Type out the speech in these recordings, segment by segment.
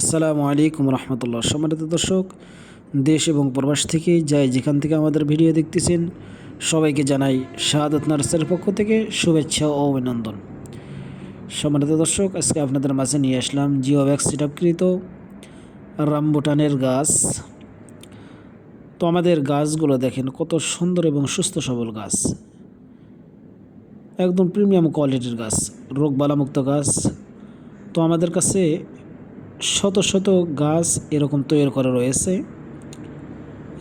আসসালামু আলাইকুম রহমতুল্লাহ। সম্মানিত দর্শক, দেশ এবং প্রবাস থেকে যাই যেখান থেকে আমাদের ভিডিও দেখতেছেন, সবাইকে জানাই শাহাদত নার্সের পক্ষ থেকে শুভেচ্ছা ও অভিনন্দন। সম্মানিত দর্শক, আজকে আপনাদের মাঝে নিয়ে আসলাম জিও ব্যাগ সেটআপকৃত রামবুটানের গাছ। তো আমাদের গাছগুলো দেখেন কত সুন্দর এবং সুস্থ সবল গাছ। একদম প্রিমিয়াম কোয়ালিটির গাছ রোগবালামুক্ত গাছ। তো আমাদের কাছে শত শত গাছ এরকম তৈরি করা রয়েছে।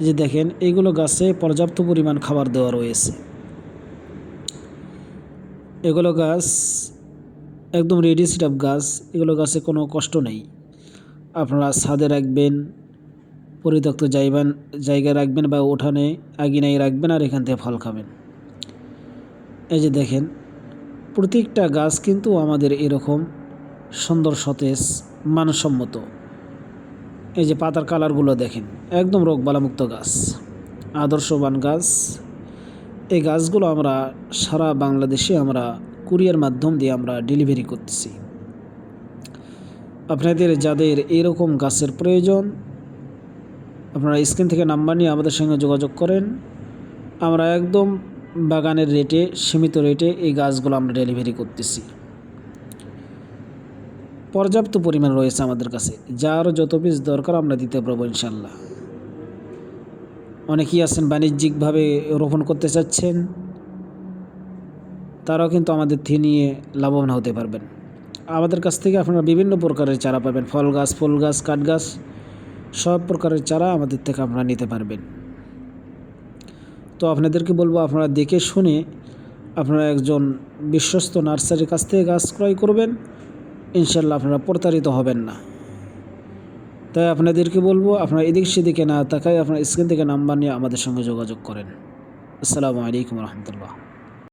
যে দেখেন এইগুলো গাছে পর্যাপ্ত পরিমাণ খাবার দেওয়া রয়েছে। এগুলো গাছ একদম রেডি সিট গাছ, এগুলো গাছে কোনো কষ্ট নেই। আপনারা ছাদে রাখবেন, পরিত্যক্ত যাইবেন জায়গায় রাখবেন বা উঠানে আগিনায় রাখবেন আর এখান থেকে ফল খাবেন। এই যে দেখেন, প্রত্যেকটা গাছ কিন্তু আমাদের এরকম সুন্দর সতেজ মানসম্মত। এই যে পাতার কালারগুলো দেখেন, একদম রোগবালামুক্ত গাছ, আদর্শবান গাছ। এই গাছগুলো আমরা সারা বাংলাদেশে আমরা কুরিয়ার মাধ্যম দিয়ে আমরা ডেলিভারি করতেছি। আপনাদের যাদের এরকম গাছের প্রয়োজন, আপনারা স্ক্রিন থেকে নাম্বার নিয়ে আমাদের সঙ্গে যোগাযোগ করেন। আমরা একদম বাগানের রেটে, সীমিত রেটে এই গাছগুলো আমরা ডেলিভারি করতেছি। পর্যাপ্ত পরিমাণ রয়েছে আমাদের কাছে, যার যত পিস দরকার আমরা দিতে পারব ইনশাল্লাহ অনেকেই আছেন বাণিজ্যিকভাবে রোপণ করতে চাচ্ছেন, তারাও কিন্তু আমাদের থেকে নিয়ে লাভবান হতে পারবেন। আমাদের কাছ থেকে আপনারা বিভিন্ন প্রকারের চারা পাবেন, ফল গাছ, ফুল গাছ, কাঠ গাছ, সব প্রকারের চারা আমাদের থেকে আপনারা নিতে পারবেন। তো আপনাদেরকে বলব, আপনারা দেখে শুনে আপনারা একজন বিশ্বস্ত নার্সারির কাছ থেকে গাছ ক্রয় করবেন ইনশাল্লাহ আপনারা প্রতারিত হবেন না। তাই আপনাদেরকে বলব, আপনারা এদিক সেদিকে না তাকাই আপনার স্ক্রিন থেকে নাম্বার নিয়ে আমাদের সঙ্গে যোগাযোগ করেন। আসসালামু আলাইকুম রহমতুল্লাহ।